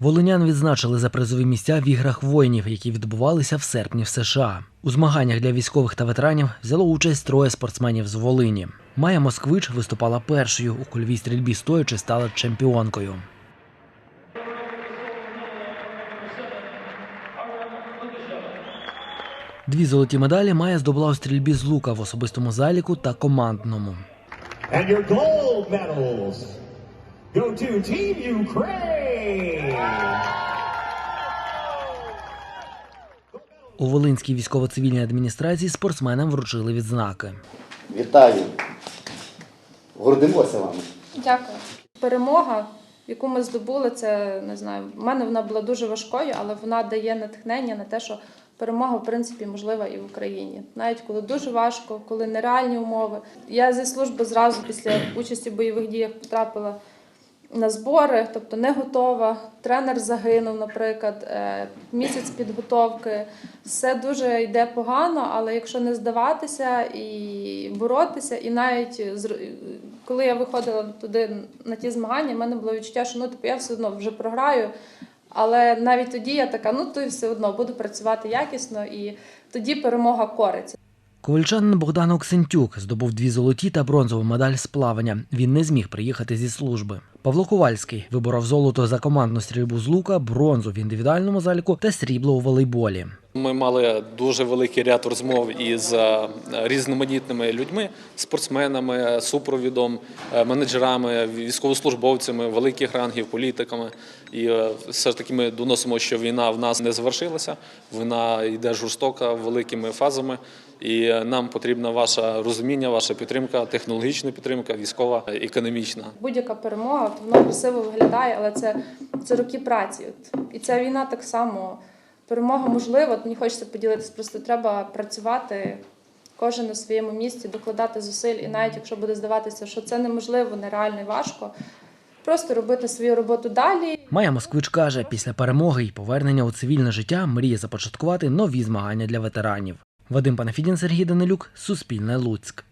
Волинян відзначили за призові місця в іграх воїнів, які відбувалися в серпні в США. У змаганнях для військових та ветеранів взяло участь троє спортсменів з Волині. Майя Москвич виступала першою у кульовій стрільбі стоячи стала чемпіонкою. Дві золоті медалі Майя здобула у стрільбі з лука в особистому заліку та командному. And your gold medals go to Team Ukraine. У Волинській військово-цивільній адміністрації спортсменам вручили відзнаки. Вітаю. Гордимося вами. Дякую. Перемога, яку ми здобули, це не знаю. в мене вона була дуже важкою, але вона дає натхнення на те, що перемога, в принципі, можлива і в Україні. Навіть коли дуже важко, коли нереальні умови. Я зі служби зразу після участі в бойових діях потрапила на збори, тобто не готова. Тренер загинув, наприклад, е, місяць підготовки. Все дуже йде погано, але якщо не здаватися і боротися, і навіть коли я виходила туди на ті змагання, в мене було відчуття, що ну типу я все одно вже програю. Але навіть тоді я така, ну то все одно буду працювати якісно, і тоді перемога кориться. Ковальчанин Богдан Оксентюк здобув дві золоті та бронзову медаль з плавання. Він не зміг приїхати зі служби. Павло Ковальський виборов золото за командну стрільбу з лука, бронзу в індивідуальному заліку та срібло у волейболі. Ми мали дуже великий ряд розмов із е, різноманітними людьми, спортсменами, супровідом, е, менеджерами, військовослужбовцями, великих рангів, політиками. І е, все ж таки ми доносимо, що війна в нас не завершилася. Вона йде жорстока великими фазами. І нам потрібна ваша розуміння, ваша підтримка, технологічна підтримка, військова, економічна. Будь-яка перемога, то воно красиво виглядає, але це, це роки праці. От. І ця війна так само. Перемога можлива, мені хочеться поділитися, просто треба працювати кожен на своєму місці, докладати зусиль, і навіть якщо буде здаватися, що це неможливо, нереально і важко, просто робити свою роботу далі. Майя Москвич каже, після перемоги і повернення у цивільне життя мріє започаткувати нові змагання для ветеранів. Вадим Панафідін, Сергій Данилюк, Суспільне Луцьк.